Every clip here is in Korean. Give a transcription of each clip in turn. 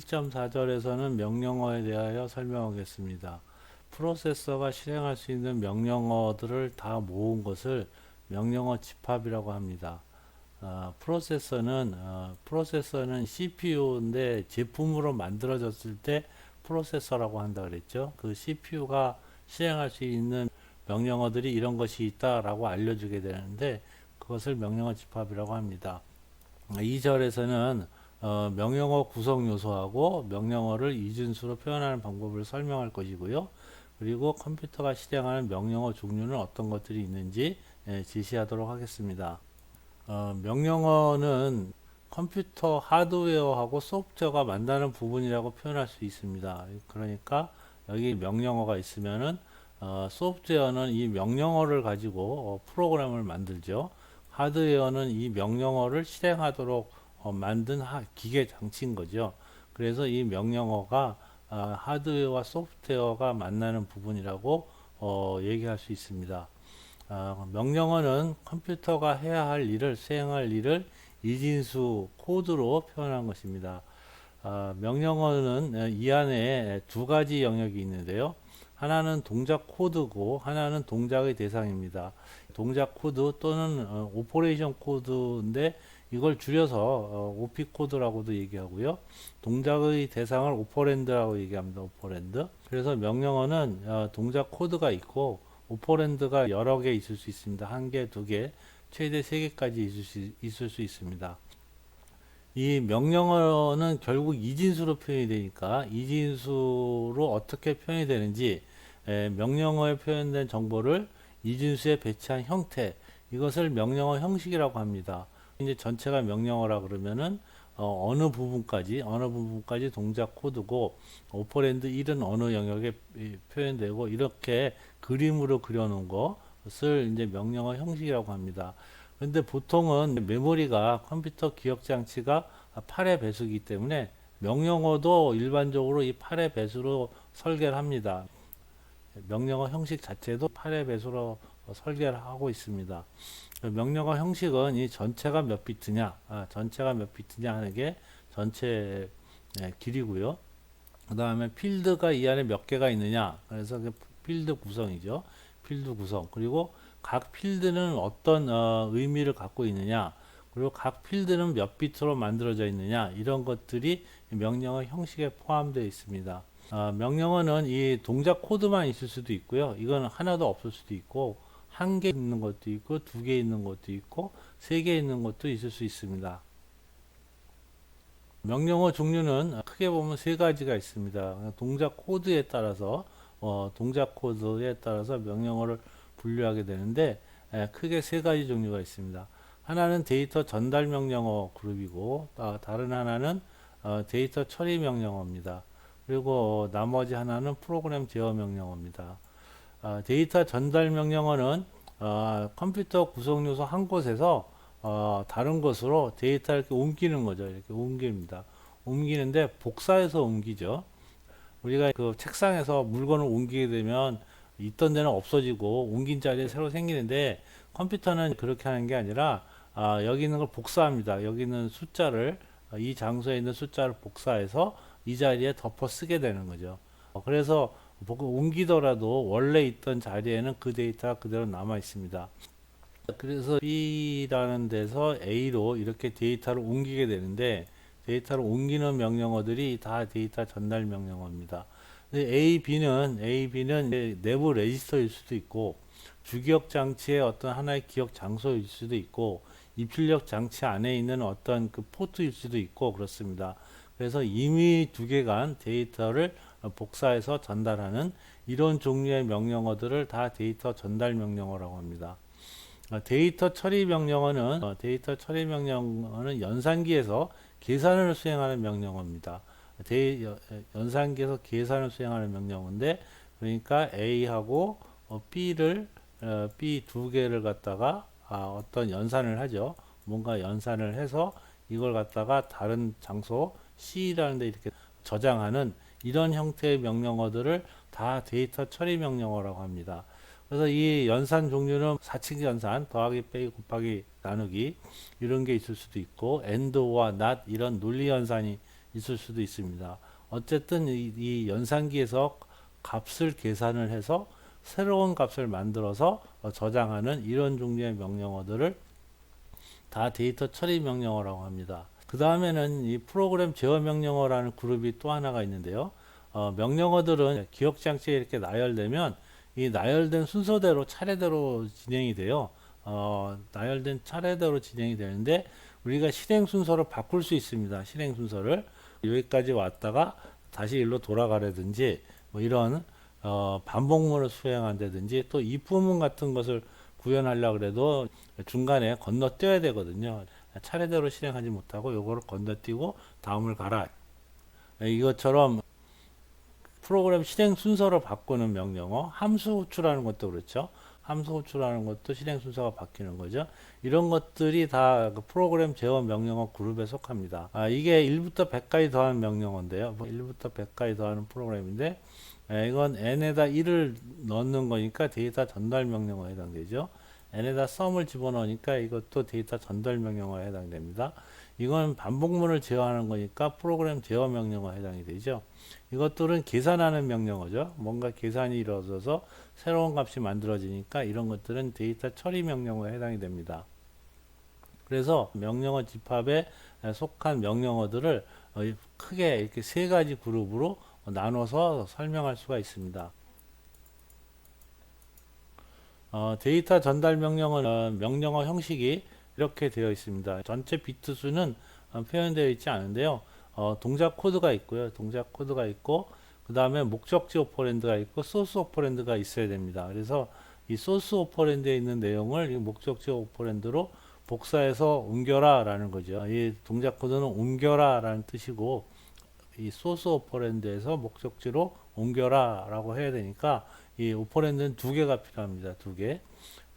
7.4절에서는 명령어에 대하여 설명하겠습니다. 프로세서가 실행할 수 있는 명령어들을 다 모은 것을 명령어 집합이라고 합니다. 어, 프로세서는 어, 프로세서는 CPU인데 제품으로 만들어졌을 때 프로세서라고 한다 그랬죠. 그 CPU가 실행할 수 있는 명령어들이 이런 것이 있다라고 알려주게 되는데 그것을 명령어 집합이라고 합니다. 2절에서는 어, 명령어 구성 요소하고 명령어를 이진수로 표현하는 방법을 설명할 것이고요. 그리고 컴퓨터가 실행하는 명령어 종류는 어떤 것들이 있는지 예, 제시하도록 하겠습니다. 어, 명령어는 컴퓨터 하드웨어하고 소프트웨어가 만나는 부분이라고 표현할 수 있습니다. 그러니까 여기 명령어가 있으면은 어, 소프트웨어는 이 명령어를 가지고 어, 프로그램을 만들죠. 하드웨어는 이 명령어를 실행하도록 어, 만든 하, 기계 장치인 거죠. 그래서 이 명령어가 아, 하드웨어와 소프트웨어가 만나는 부분이라고 어, 얘기할 수 있습니다. 아, 명령어는 컴퓨터가 해야 할 일을 수행할 일을 이진수 코드로 표현한 것입니다. 아, 명령어는 이 안에 두 가지 영역이 있는데요. 하나는 동작 코드고 하나는 동작의 대상입니다. 동작 코드 또는 어, 오퍼레이션 코드인데 이걸 줄여서 어, OP 코드라고도 얘기하고요. 동작의 대상을 오퍼랜드라고 얘기합니다. 오퍼랜드. 그래서 명령어는 어, 동작 코드가 있고 오퍼랜드가 여러 개 있을 수 있습니다. 한 개, 두 개, 최대 세 개까지 있을 수, 있을 수 있습니다. 이 명령어는 결국 이진수로 표현이 되니까 이진수로 어떻게 표현이 되는지 에, 명령어에 표현된 정보를 이진수에 배치한 형태 이것을 명령어 형식이라고 합니다. 이제 전체가 명령어라 그러면은 어, 느 부분까지 어느 부분까지 동작 코드고 오퍼랜드 1은 어느 영역에 표현되고 이렇게 그림으로 그려놓은 것을 이제 명령어 형식이라고 합니다. 그런데 보통은 메모리가 컴퓨터 기억 장치가 8의 배수이기 때문에 명령어도 일반적으로 이 8의 배수로 설계를 합니다. 명령어 형식 자체도 8의 배수로 설계를 하고 있습니다. 명령어 형식은 이 전체가 몇 비트냐, 아, 전체가 몇 비트냐 하는 게 전체 네, 길이고요. 그 다음에 필드가 이 안에 몇 개가 있느냐, 그래서 그 필드 구성이죠. 필드 구성. 그리고 각 필드는 어떤 어, 의미를 갖고 있느냐, 그리고 각 필드는 몇 비트로 만들어져 있느냐, 이런 것들이 명령어 형식에 포함되어 있습니다. 어, 명령어는 이 동작 코드만 있을 수도 있고요. 이건 하나도 없을 수도 있고, 한 개 있는 것도 있고, 두 개 있는 것도 있고, 세 개 있는 것도 있을 수 있습니다. 명령어 종류는 크게 보면 세 가지가 있습니다. 동작 코드에 따라서, 어, 동작 코드에 따라서 명령어를 분류하게 되는데, 에, 크게 세 가지 종류가 있습니다. 하나는 데이터 전달 명령어 그룹이고, 아, 다른 하나는 어, 데이터 처리 명령어입니다. 그리고 나머지 하나는 프로그램 제어 명령어입니다. 어, 데이터 전달 명령어는 어, 컴퓨터 구성 요소 한 곳에서 어, 다른 곳으로 데이터를 이렇게 옮기는 거죠. 이렇게 옮깁니다. 옮기는데 복사해서 옮기죠. 우리가 그 책상에서 물건을 옮기게 되면 있던 데는 없어지고 옮긴 자리에 새로 생기는데 컴퓨터는 그렇게 하는 게 아니라 아, 여기 있는 걸 복사합니다. 여기 있는 숫자를 이 장소에 있는 숫자를 복사해서 이 자리에 덮어 쓰게 되는 거죠. 그래서 옮기더라도 원래 있던 자리에는 그 데이터가 그대로 남아 있습니다. 그래서 B라는 데서 A로 이렇게 데이터를 옮기게 되는데 데이터를 옮기는 명령어들이 다 데이터 전달 명령어입니다. A, B는 A, B는 내부 레지스터일 수도 있고 주기억 장치의 어떤 하나의 기억 장소일 수도 있고 입출력 장치 안에 있는 어떤 그 포트일 수도 있고 그렇습니다. 그래서 이미 두 개간 데이터를 복사해서 전달하는 이런 종류의 명령어들을 다 데이터 전달 명령어라고 합니다. 어, 데이터 처리 명령어는 어, 데이터 처리 명령어는 연산기에서 계산을 수행하는 명령어입니다. 데이, 연산기에서 계산을 수행하는 명령어인데 그러니까 A하고 어, B를 B 두 개를 갖다가 아, 어떤 연산을 하죠. 뭔가 연산을 해서 이걸 갖다가 다른 장소 C라는 데 이렇게 저장하는 이런 형태의 명령어들을 다 데이터 처리 명령어라고 합니다. 그래서 이 연산 종류는 4층 연산, 더하기, 빼기, 곱하기, 나누기 이런 게 있을 수도 있고 and와 not 이런 논리 연산이 있을 수도 있습니다. 어쨌든 이, 이 연산기에서 값을 계산을 해서 새로운 값을 만들어서 어, 저장하는 이런 종류의 명령어들을 다 데이터 처리 명령어라고 합니다. 그 다음에는 이 프로그램 제어 명령어라는 그룹이 또 하나가 있는데요. 어, 명령어들은 기억 장치에 이렇게 나열되면 이 나열된 순서대로 차례대로 진행이 돼요. 어, 나열된 차례대로 진행이 되는데 우리가 실행 순서를 바꿀 수 있습니다. 실행 순서를 여기까지 왔다가 다시 일로 돌아가라든지 뭐 이런 어, 반복문을 수행한다든지 또 입부문 같은 것을 구현하려고 그래도 중간에 건너뛰어야 되거든요. 차례대로 실행하지 못하고 요거를 건너뛰고 다음을 가라. 이것처럼 프로그램 실행 순서를 바꾸는 명령어, 함수 호출하는 것도 그렇죠. 함수 호출하는 것도 실행 순서가 바뀌는 거죠. 이런 것들이 다그 프로그램 제어 명령어 그룹에 속합니다. 아, 이게 1부터 100까지 더하는 명령어인데요. 1부터 100까지 더하는 프로그램인데 에, 이건 n에다 1을 넣는 거니까 데이터 전달 명령어에 해당되죠. N에다 썸을 집어넣으니까 이것도 데이터 전달 명령어에 해당됩니다. 이건 반복문을 제어하는 거니까 프로그램 제어 명령어에 해당이 되죠. 이것들은 계산하는 명령어죠. 뭔가 계산이 이루어져서 새로운 값이 만들어지니까 이런 것들은 데이터 처리 명령어에 해당이 됩니다. 그래서 명령어 집합에 속한 명령어들을 어, 크게 이렇게 세 가지 그룹으로 나눠서 설명할 수가 있습니다. 어, 데이터 전달 명령은 어, 명령어 형식이 이렇게 되어 있습니다. 전체 비트 수는 어, 표현되어 있지 않은데요. 어, 동작 코드가 있고요. 동작 코드가 있고 그 다음에 목적지 오퍼랜드가 있고 소스 오퍼랜드가 있어야 됩니다. 그래서 이 소스 오퍼랜드에 있는 내용을 이 목적지 오퍼랜드로 복사해서 옮겨라 라는 거죠. 이 동작 코드는 옮겨라 라는 뜻이고 이 소스 오퍼랜드에서 목적지로 옮겨라 라고 해야 되니까 이 오퍼랜드는 두 개가 필요합니다. 두 개.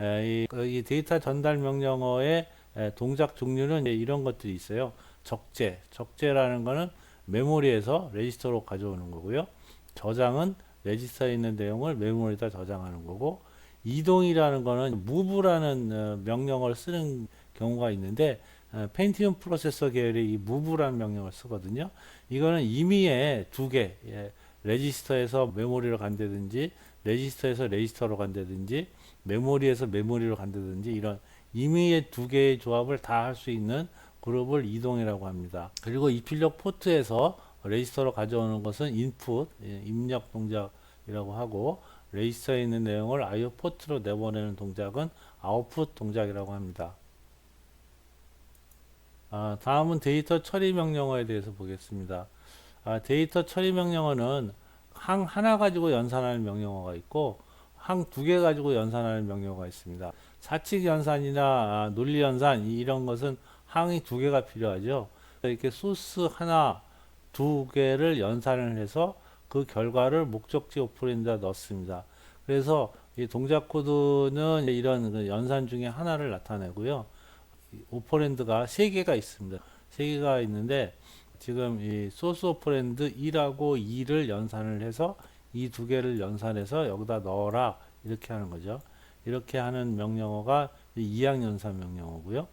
에, 이, 이 데이터 전달 명령어의 에, 동작 종류는 이런 것들이 있어요. 적재. 적재라는 거는 메모리에서 레지스터로 가져오는 거고요. 저장은 레지스터에 있는 내용을 메모리에다 저장하는 거고 이동이라는 거는 move라는 어, 명령어를 쓰는 경우가 있는데 어, 펜티움 프로세서 계열의 이 move라는 명령을 쓰거든요. 이거는 임의의 두 개, 예, 레지스터에서 메모리로 간다든지 레지스터에서 레지스터로 간다든지 메모리에서 메모리로 간다든지 이런 임의의 두 개의 조합을 다 할 수 있는 그룹을 이동이라고 합니다. 그리고 입출력 포트에서 레지스터로 가져오는 것은 인풋, 예, 입력 동작이라고 하고 레지스터에 있는 내용을 IO 포트로 내보내는 동작은 아웃풋 동작이라고 합니다. 아, 다음은 데이터 처리 명령어에 대해서 보겠습니다. 아, 데이터 처리 명령어는 항 하나 가지고 연산하는 명령어가 있고 항 두 개 가지고 연산하는 명령어가 있습니다. 사칙 연산이나 아, 논리 연산 이런 것은 항이 두 개가 필요하죠. 이렇게 소스 하나 두 개를 연산을 해서 그 결과를 목적지 오퍼랜드에 넣습니다. 그래서 이 동작 코드는 이런 그 연산 중에 하나를 나타내고요. 오퍼랜드가 세 개가 있습니다. 세 개가 있는데 지금 이 소스 오퍼랜드 1하고 2를 연산을 해서 이 두 개를 연산해서 여기다 넣어라 이렇게 하는 거죠. 이렇게 하는 명령어가 이항 연산 명령어고요.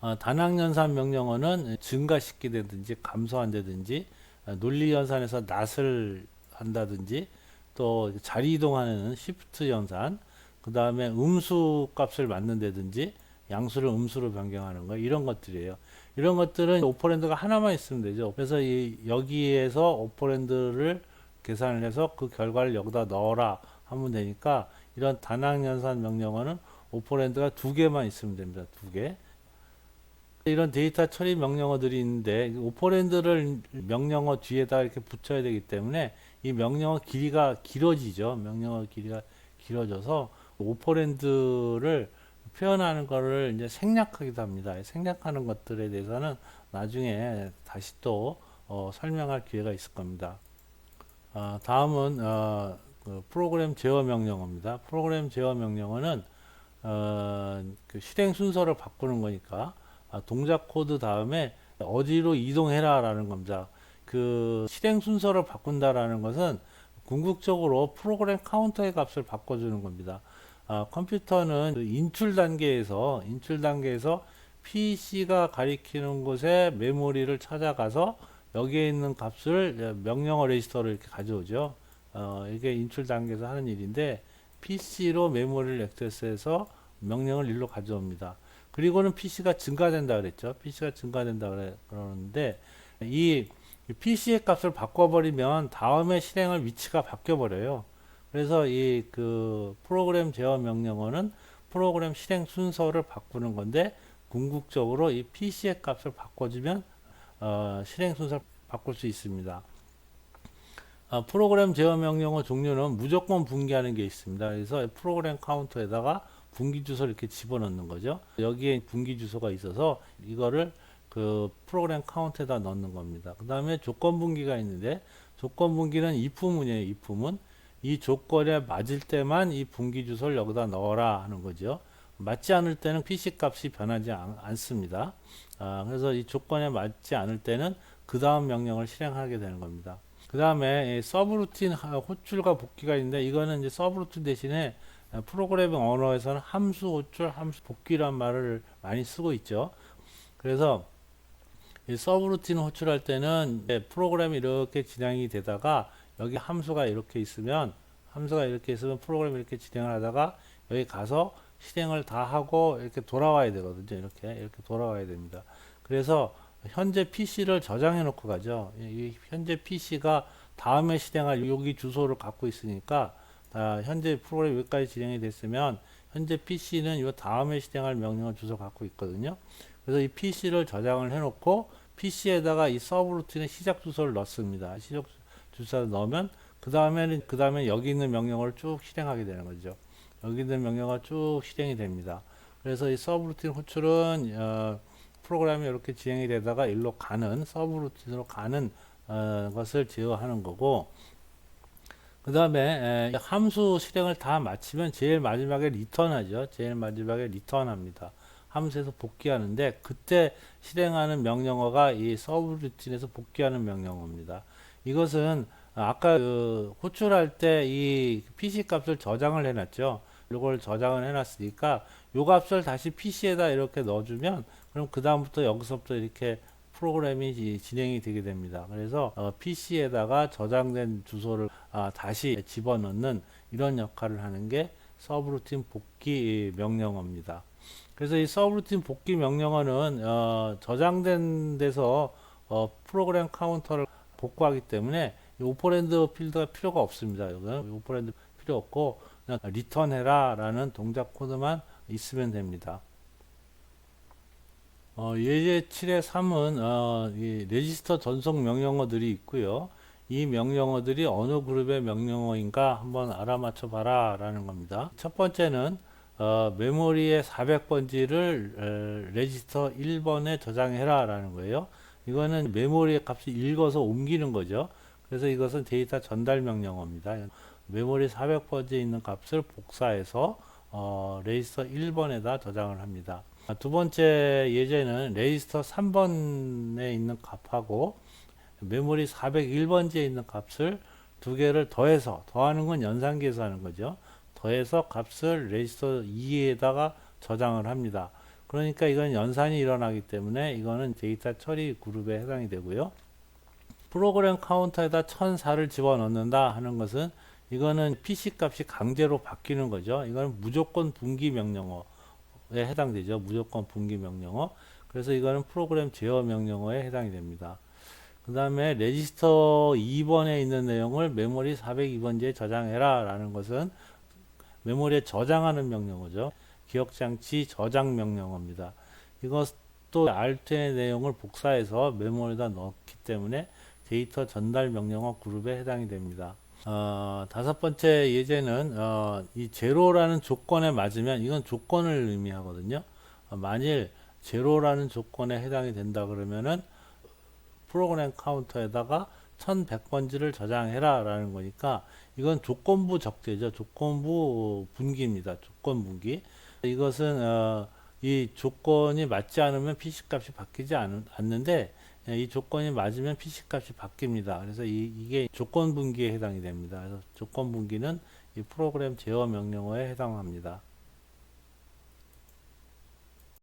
어, 단항 연산 명령어는 증가시키든지 감소한다든지 어, 논리 연산에서 낫을 한다든지 또 자리 이동하는 시프트 연산 그 다음에 음수 값을 맞는다든지 양수를 음수로 변경하는 거 이런 것들이에요. 이런 것들은 오퍼랜드가 하나만 있으면 되죠. 그래서 이 여기에서 오퍼랜드를 계산을 해서 그 결과를 여기다 넣어라 하면 되니까 이런 단항 연산 명령어는 오퍼랜드가 두 개만 있으면 됩니다. 두 개. 이런 데이터 처리 명령어들이 있는데 오퍼랜드를 명령어 뒤에다 이렇게 붙여야 되기 때문에 이 명령어 길이가 길어지죠. 명령어 길이가 길어져서 오퍼랜드를 표현하는 거를 이제 생략하기도 합니다. 생략하는 것들에 대해서는 나중에 다시 또 어, 설명할 기회가 있을 겁니다. 어, 다음은 어, 그 프로그램 제어 명령어입니다. 프로그램 제어 명령어는 어, 그 실행 순서를 바꾸는 거니까 아, 동작 코드 다음에 어디로 이동해라 라는 겁니다. 그 실행 순서를 바꾼다라는 것은 궁극적으로 프로그램 카운터의 값을 바꿔주는 겁니다. 아, 컴퓨터는 그 인출 단계에서 인출 단계에서 PC가 가리키는 곳에 메모리를 찾아가서 여기에 있는 값을 명령어 레지스터로 이렇게 가져오죠. 어, 이게 인출 단계에서 하는 일인데 PC로 메모리를 액세스해서 명령을 일로 가져옵니다. 그리고는 PC가 증가된다 그랬죠. PC가 증가된다 그래, 그러는데 이 PC의 값을 바꿔버리면 다음에 실행할 위치가 바뀌어버려요. 그래서 이 그 프로그램 제어 명령어는 프로그램 실행 순서를 바꾸는 건데 궁극적으로 이 PC의 값을 바꿔주면 어, 실행 순서를 바꿀 수 있습니다. 아, 프로그램 제어 명령어 종류는 무조건 분기하는 게 있습니다. 그래서 프로그램 카운터에다가 분기 주소를 이렇게 집어넣는 거죠. 여기에 분기 주소가 있어서 이거를 그 프로그램 카운트에다 넣는 겁니다. 그 다음에 조건 분기가 있는데 조건 분기는 if문이에요. if문. 이 조건에 맞을 때만 이 분기 주소를 여기다 넣어라 하는 거죠. 맞지 않을 때는 PC 값이 변하지 않, 습니다 아, 그래서 이 조건에 맞지 않을 때는 그 다음 명령을 실행하게 되는 겁니다. 그 다음에 서브루틴 호출과 복귀가 있는데 이거는 이제 서브루틴 대신에 프로그래밍 언어에서는 함수 호출, 함수 복귀란 말을 많이 쓰고 있죠. 그래서 이 서브루틴 호출할 때는 프로그램이 이렇게 진행이 되다가 여기 함수가 이렇게 있으면 함수가 이렇게 있으면 프로그램이 이렇게 진행을 하다가 여기 가서 실행을 다 하고 이렇게 돌아와야 되거든요. 이렇게 이렇게 돌아와야 됩니다. 그래서 현재 PC를 저장해 놓고 가죠. 이 현재 PC가 다음에 실행할 여기 주소를 갖고 있으니까 아, 현재 프로그램 여기까지 진행이 됐으면 현재 PC는 이 다음에 실행할 명령을 주소 갖고 있거든요. 그래서 이 PC를 저장을 해 놓고 PC에다가 이 서브루틴의 시작 주소를 넣습니다. 시작 주소를 넣으면 그 다음에는 그 다음에 여기 있는 명령어를 쭉 실행하게 되는 거죠. 여기 있는 명령어가 쭉 실행이 됩니다. 그래서 이 서브루틴 호출은 어, 프로그램이 이렇게 진행이 되다가 일로 가는 서브루틴으로 가는 어, 것을 제어하는 거고 그 다음에 함수 실행을 다 마치면 제일 마지막에 리턴하죠. 제일 마지막에 리턴합니다. 함수에서 복귀하는데 그때 실행하는 명령어가 이 서브루틴에서 복귀하는 명령어입니다. 이것은 아까 그 호출할 때 이 PC 값을 저장을 해놨죠. 이걸 저장을 해놨으니까 요 값을 다시 PC에다 이렇게 넣어주면 그럼 그 다음부터 여기서부터 이렇게 프로그램이 진행이 되게 됩니다. 그래서 어, PC에다가 저장된 주소를 아, 다시 집어넣는 이런 역할을 하는 게 서브루틴 복귀 명령어입니다. 그래서 이 서브루틴 복귀 명령어는 어, 저장된 데서 어, 프로그램 카운터를 복구하기 때문에 오퍼랜드 필드가 필요가 없습니다. 여기는 오퍼랜드 필요 없고 그냥 리턴해라 라는 동작 코드만 있으면 됩니다. 어, 예제 7의 3은 어, 이 레지스터 전송 명령어들이 있고요. 이 명령어들이 어느 그룹의 명령어인가 한번 알아맞혀 봐라 라는 겁니다. 첫 번째는 어, 메모리의 400번지를 레지스터 1번에 저장해라 라는 거예요. 이거는 메모리의 값을 읽어서 옮기는 거죠. 그래서 이것은 데이터 전달 명령어입니다. 메모리 400번지에 있는 값을 복사해서 어, 레지스터 1번에다 저장을 합니다. 아, 두 번째 예제는 레지스터 3번에 있는 값하고 메모리 401번지에 있는 값을 두 개를 더해서 더하는 건 연산계에서 하는 거죠. 더해서 값을 레지스터 2에다가 저장을 합니다. 그러니까 이건 연산이 일어나기 때문에 이거는 데이터 처리 그룹에 해당이 되고요. 프로그램 카운터에다 1004를 집어넣는다 하는 것은 이거는 PC 값이 강제로 바뀌는 거죠. 이거는 무조건 분기 명령어 해당되죠. 무조건 분기 명령어. 그래서 이거는 프로그램 제어 명령어에 해당이 됩니다. 그 다음에 레지스터 2번에 있는 내용을 메모리 402번지에 저장해라 라는 것은 메모리에 저장하는 명령어죠. 기억장치 저장 명령어입니다. 이것도 R2의 내용을 복사해서 메모리에다 넣기 때문에 데이터 전달 명령어 그룹에 해당이 됩니다. 어, 다섯 번째 예제는 어, 이 제로라는 조건에 맞으면 이건 조건을 의미하거든요. 어, 만일 제로라는 조건에 해당이 된다 그러면은 프로그램 카운터에다가 1100번지를 저장해라 라는 거니까 이건 조건부 적대죠. 조건부 분기입니다. 조건 분기. 이것은 어, 이 조건이 맞지 않으면 PC 값이 바뀌지 않, 않는데 예, 이 조건이 맞으면 PC 값이 바뀝니다. 그래서 이, 게 조건 분기에 해당이 됩니다. 그래서 조건 분기는 이 프로그램 제어 명령어에 해당합니다.